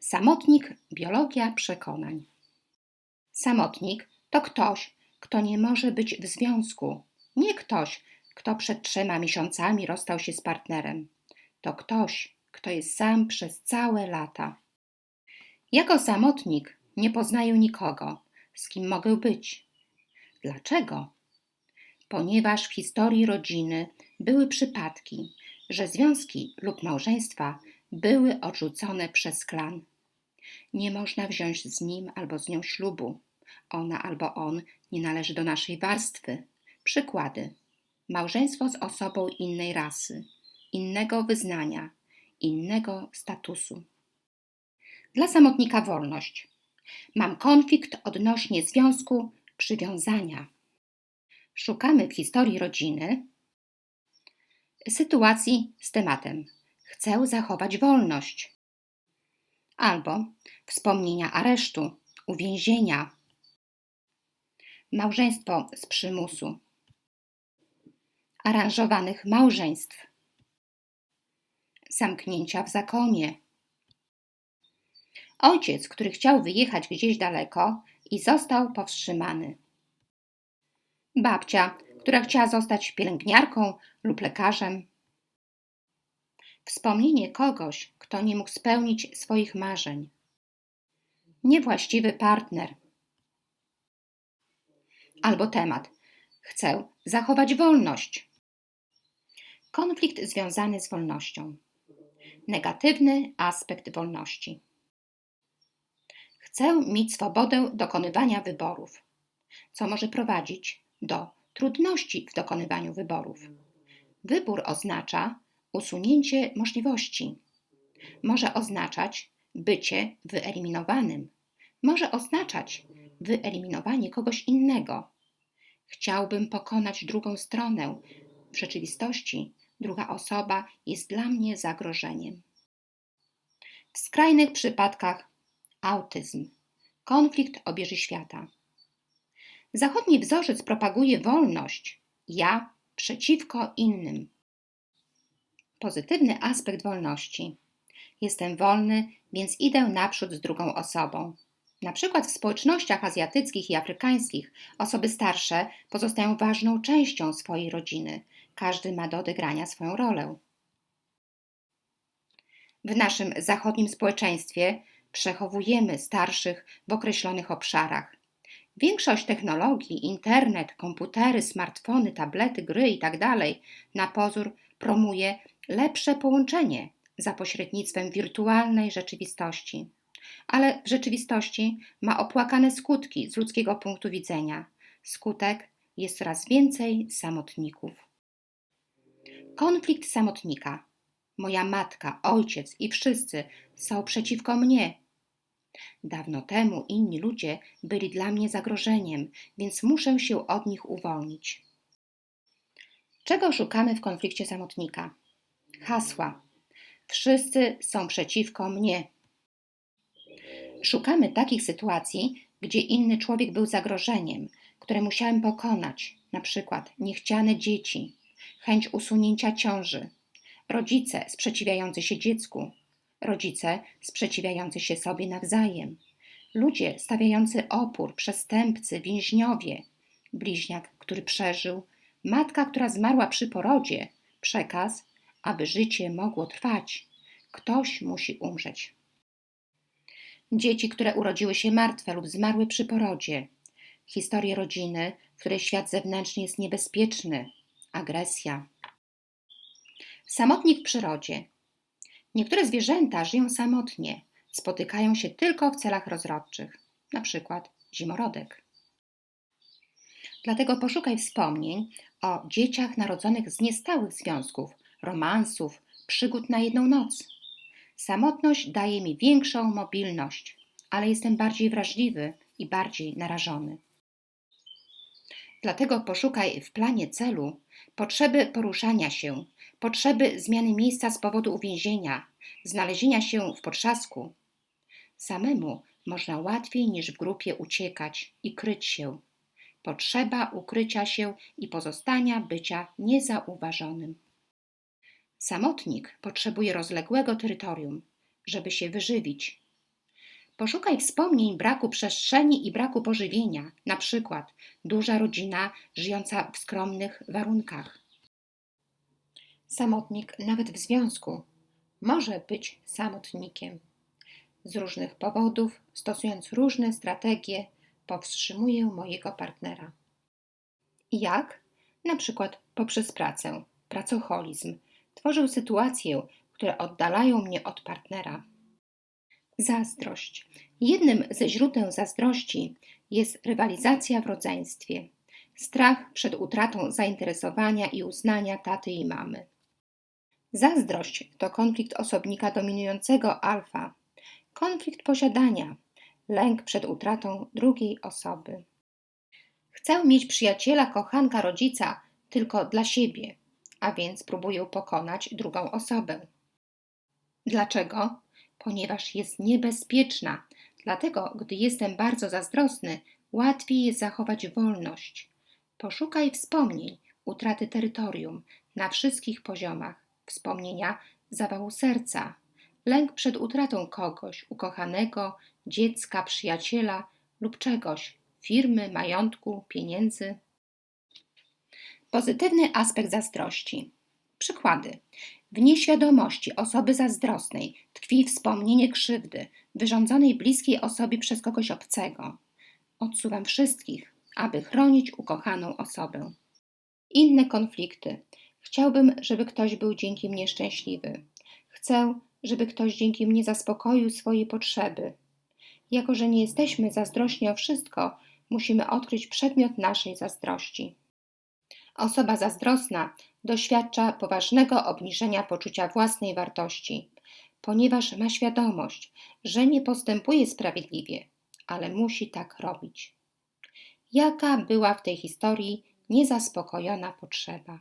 Samotnik biologia przekonań. Samotnik to ktoś, kto nie może być w związku. Nie ktoś, kto przed trzema miesiącami rozstał się z partnerem. To ktoś, kto jest sam przez całe lata. Jako samotnik nie poznaję nikogo, z kim mogę być. Dlaczego? Ponieważ w historii rodziny były przypadki, że związki lub małżeństwa były odrzucone przez klan. Nie można wziąć z nim albo z nią ślubu. Ona albo on nie należy do naszej warstwy. Przykłady: małżeństwo z osobą innej rasy, innego wyznania, innego statusu. Dla samotnika wolność. Mam konflikt odnośnie związku przywiązania. Szukamy w historii rodziny sytuacji z tematem chcę zachować wolność. Albo wspomnienia aresztu, uwięzienia, małżeństwo z przymusu, aranżowanych małżeństw, zamknięcia w zakonie. Ojciec, który chciał wyjechać gdzieś daleko i został powstrzymany. Babcia, która chciała zostać pielęgniarką lub lekarzem. Wspomnienie kogoś, kto nie mógł spełnić swoich marzeń. Niewłaściwy partner. Albo temat. Chcę zachować wolność. Konflikt związany z wolnością. Negatywny aspekt wolności. Chcę mieć swobodę dokonywania wyborów, co może prowadzić do trudności w dokonywaniu wyborów. Wybór oznacza usunięcie możliwości. Może oznaczać bycie wyeliminowanym. Może oznaczać wyeliminowanie kogoś innego. Chciałbym pokonać drugą stronę. W rzeczywistości druga osoba jest dla mnie zagrożeniem. W skrajnych przypadkach autyzm, konflikt obieży świata. Zachodni wzorzec propaguje wolność, ja przeciwko innym. Pozytywny aspekt wolności. Jestem wolny, więc idę naprzód z drugą osobą. Na przykład w społecznościach azjatyckich i afrykańskich osoby starsze pozostają ważną częścią swojej rodziny. Każdy ma do odegrania swoją rolę. W naszym zachodnim społeczeństwie przechowujemy starszych w określonych obszarach. Większość technologii, internet, komputery, smartfony, tablety, gry itd. na pozór promuje lepsze połączenie za pośrednictwem wirtualnej rzeczywistości. Ale w rzeczywistości ma opłakane skutki z ludzkiego punktu widzenia. Skutek jest coraz więcej samotników. Konflikt samotnika. Moja matka, ojciec i wszyscy są przeciwko mnie. Dawno temu inni ludzie byli dla mnie zagrożeniem, więc muszę się od nich uwolnić. Czego szukamy w konflikcie samotnika? Hasła. Wszyscy są przeciwko mnie. Szukamy takich sytuacji, gdzie inny człowiek był zagrożeniem, które musiałem pokonać, na przykład niechciane dzieci, chęć usunięcia ciąży, rodzice sprzeciwiający się dziecku, rodzice sprzeciwiający się sobie nawzajem, ludzie stawiający opór, przestępcy, więźniowie, bliźniak, który przeżył, matka, która zmarła przy porodzie, przekaz, aby życie mogło trwać. Ktoś musi umrzeć. Dzieci, które urodziły się martwe lub zmarły przy porodzie, historie rodziny, w której świat zewnętrzny jest niebezpieczny, agresja. Samotnik w przyrodzie. Niektóre zwierzęta żyją samotnie, spotykają się tylko w celach rozrodczych, na przykład zimorodek. Dlatego poszukaj wspomnień o dzieciach narodzonych z niestałych związków, romansów, przygód na jedną noc. Samotność daje mi większą mobilność, ale jestem bardziej wrażliwy i bardziej narażony. Dlatego poszukaj w planie celu potrzeby poruszania się, potrzeby zmiany miejsca z powodu uwięzienia, znalezienia się w potrzasku. Samemu można łatwiej niż w grupie uciekać i kryć się. Potrzeba ukrycia się i pozostania bycia niezauważonym. Samotnik potrzebuje rozległego terytorium, żeby się wyżywić. Poszukaj wspomnień braku przestrzeni i braku pożywienia, na przykład duża rodzina żyjąca w skromnych warunkach. Samotnik, nawet w związku, może być samotnikiem. Z różnych powodów, stosując różne strategie, powstrzymuję mojego partnera. Jak? Na przykład poprzez pracę, pracoholizm. Tworzę sytuacje, które oddalają mnie od partnera. Zazdrość. Jednym ze źródeł zazdrości jest rywalizacja w rodzeństwie, strach przed utratą zainteresowania i uznania taty i mamy. Zazdrość to konflikt osobnika dominującego alfa, konflikt posiadania, lęk przed utratą drugiej osoby. Chcę mieć przyjaciela, kochanka, rodzica tylko dla siebie, a więc próbuję pokonać drugą osobę. Dlaczego? Ponieważ jest niebezpieczna. Dlatego, gdy jestem bardzo zazdrosny, łatwiej jest zachować wolność. Poszukaj wspomnień, utraty terytorium na wszystkich poziomach, wspomnienia zawału serca, lęk przed utratą kogoś, ukochanego, dziecka, przyjaciela lub czegoś, firmy, majątku, pieniędzy. Pozytywny aspekt zazdrości. Przykłady. W nieświadomości osoby zazdrosnej tkwi wspomnienie krzywdy wyrządzonej bliskiej osobie przez kogoś obcego. Odsuwam wszystkich, aby chronić ukochaną osobę. Inne konflikty. Chciałbym, żeby ktoś był dzięki mnie szczęśliwy. Chcę, żeby ktoś dzięki mnie zaspokoił swoje potrzeby. Jako, że nie jesteśmy zazdrośni o wszystko, musimy odkryć przedmiot naszej zazdrości. Osoba zazdrosna doświadcza poważnego obniżenia poczucia własnej wartości, ponieważ ma świadomość, że nie postępuje sprawiedliwie, ale musi tak robić. Jaka była w tej historii niezaspokojona potrzeba?